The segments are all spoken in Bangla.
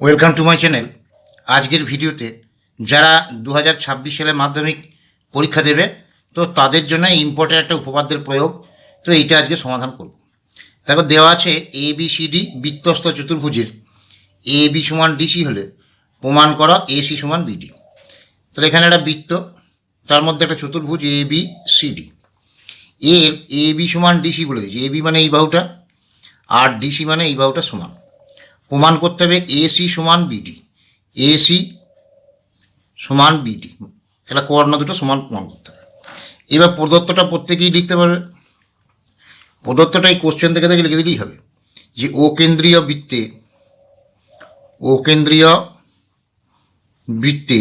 ওয়েলকাম টু মাই চ্যানেল আজকের ভিডিওতে যারা দু সালে মাধ্যমিক পরীক্ষা দেবে, তো তাদের জন্য ইম্পর্টেন্ট একটা উপপাদ্যের প্রয়োগ, তো এইটা আজকে সমাধান করব। তারপর দেওয়া আছে এ বি সি ডি বৃত্তস্ত চতুর্ভুজের। এ বি সমান ডিসি হলে প্রমাণ করা এ সি সমান বিডি তাহলে এখানে একটা বৃত্ত, তার মধ্যে একটা চতুর্ভুজ এ বি সি ডি এর এ বি সমান ডিসি বলে দিয়েছি। এ বি মানে এই বাহুটা, আর ডিসি মানে এই বাহুটা সমান। প্রমাণ করতে হবে এসি সমান বিডি এসি সমান বিডি তাহলে কর্ণ দুটো সমান প্রমাণ করতে হবে। এবার প্রদত্তটা প্রত্যেকেই লিখতে পারবে। প্রদত্তটা এই কোশ্চেন থেকে থেকে লিখে দিলেই হবে যে ও কেন্দ্রীয় বৃত্তে ও কেন্দ্রীয় বৃত্তে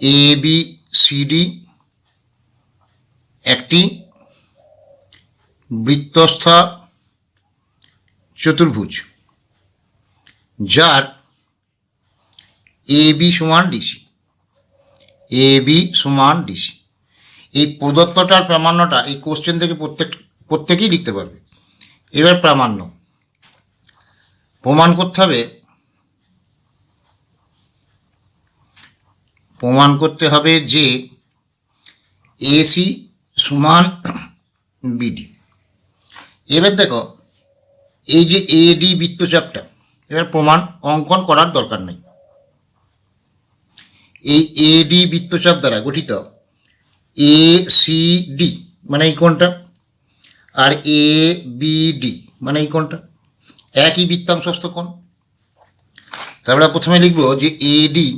এ বি সিডি একটি বৃত্তস্থ চতুর্ভুজ। যার এ বি সমান ডিসি এ বি সমান ডিসি এই প্রদত্তটার প্রামাণ্যটা এই কোশ্চেন থেকে প্রত্যেক, প্রত্যেকেই লিখতে পারবে। এবার প্রামাণ্য। প্রমাণ করতে হবে। প্রমাণ করতে হবে যে এসি সমান বিডি এবার দেখো, এই যে এডি বৃত্তচাপটা এবার প্রমাণ অঙ্কন করার দরকার নেই। এই এডি বৃত্তচাপ দ্বারা গঠিত এ সি ডি মানে এই কোণটা, আর এ বি ডি মানে এই কোণটা, একই বৃত্তাংশস্থ কোণ। তারপরে প্রথমে লিখব যে এডি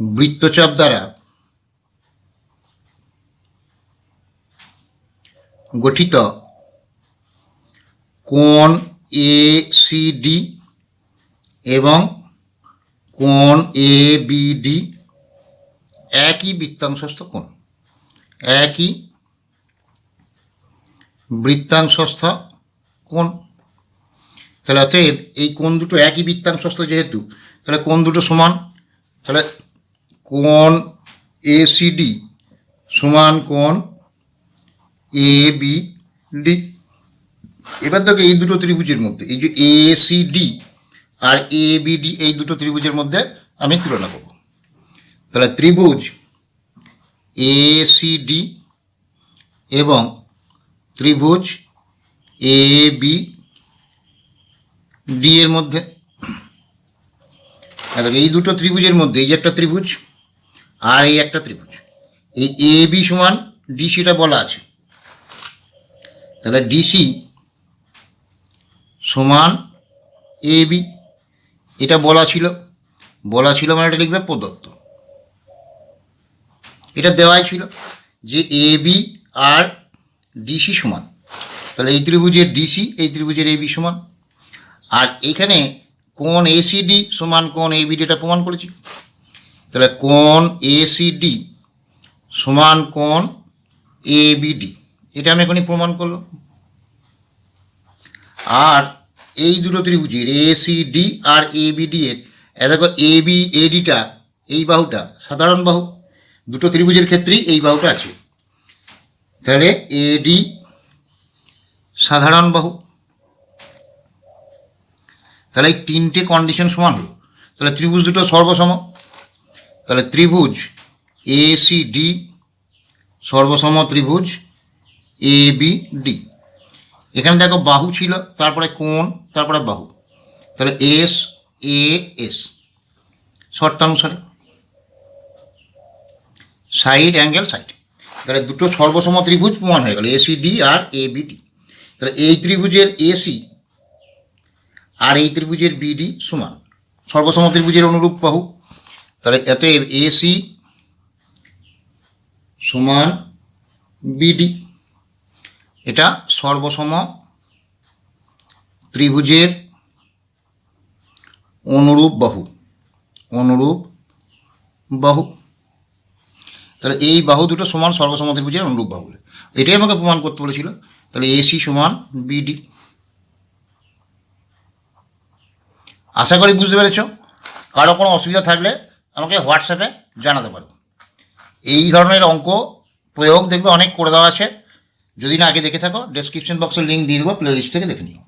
বৃত্তচাপ দ্বারা গঠিত কোণ এ সি ডি এবং কোণ এ বি ডি একই বৃত্তাংশস্থ কোণ, একই বৃত্তাংশস্থ কোণ। তাহলে অতএব এই কোণ দুটো একই বৃত্তাংশস্থ যেহেতু, তাহলে কোণ দুটো সমান, তাহলে কোণ এ সি ডি সমান কোণ এ বি ডি এবার দেখো এই দুটো ত্রিভুজের মধ্যে, এই যে এ সি ডি আর এ বি ডি এই দুটো ত্রিভুজের মধ্যে আমি তুলনা করব। তাহলে ত্রিভুজ এ সি ডি এবং ত্রিভুজ এ বি ডি এর মধ্যে। এই দুটো ত্রিভুজের মধ্যে, এই যে একটা ত্রিভুজ আর এই একটা ত্রিভুজ, এই এ বি সমান ডিসিটা বলা আছে। তাহলে ডিসি সমান এ বি। এটা বলা ছিল বলা ছিল মানে এটা লিখবে প্রদত্ত। এটা দেওয়াই ছিল যে এ বি আর ডিসি সমান। তাহলে এই ত্রিভুজের ডিসি এই ত্রিভুজের এ বি সমান। আর এখানে কোন এসিডি সমান কোন এবিডি এটা প্রমাণ করেছি। তাহলে কোন এসিডি সমান কোন এবিডি এটা আমি এখনই প্রমাণ করলাম। আর এই দুটো ত্রিভুজের এ সি ডি আর এ বি ডি এর এ দেখো এ বি এ ডিটা এই বাহুটা, সাধারণ বাহু, দুটো ত্রিভুজের ক্ষেত্রেই এই বাহুটা আছে। তাহলে এ ডি সাধারণ বাহু। তাহলে এই তিনটে কন্ডিশন সমান হলো। তাহলে ত্রিভুজ দুটো সর্বসম। তাহলে ত্রিভুজ এ সি ডি সর্বসম ত্রিভুজ এ বি ডি এখানে দেখো বাহু ছিল, তারপরে কোণ, তারপরে বাহু। তাহলে S, A, S. শর্তানুসারে। Side angle side. তাহলে দুটো সর্বসম ত্রিভুজ প্রমাণ হয়ে গেল এসিডি আর এ বিডি তাহলে এই ত্রিভুজের এসি আর এই ত্রিভুজের বিডি সমান। সর্বসম ত্রিভুজের অনুরূপ বাহু। তাহলে এতে এসি সমান বিডি এটা সর্বসম ত্রিভুজের অনুরূপ বাহু অনুরূপ বাহু। তাহলে এই বাহু দুটো সমান সর্বসম ত্রিভুজের অনুরূপ বাহু এটাই আমাকে প্রমাণ করতে বলেছিল। তাহলে এসি সমান বিডি আশা করি বুঝতে পেরেছ। কারও কোনো অসুবিধা থাকলে আমাকে হোয়াটসঅ্যাপে জানাতে পারো। এই ধরনের অঙ্ক প্রয়োগ দেখবে অনেক করে দেওয়া আছে। যদি না আগে দেখে থাকো ডেসক্রিপশন বক্সে লিঙ্ক দিয়ে দেবো প্লে লিস্ট থেকে দেখে নিও।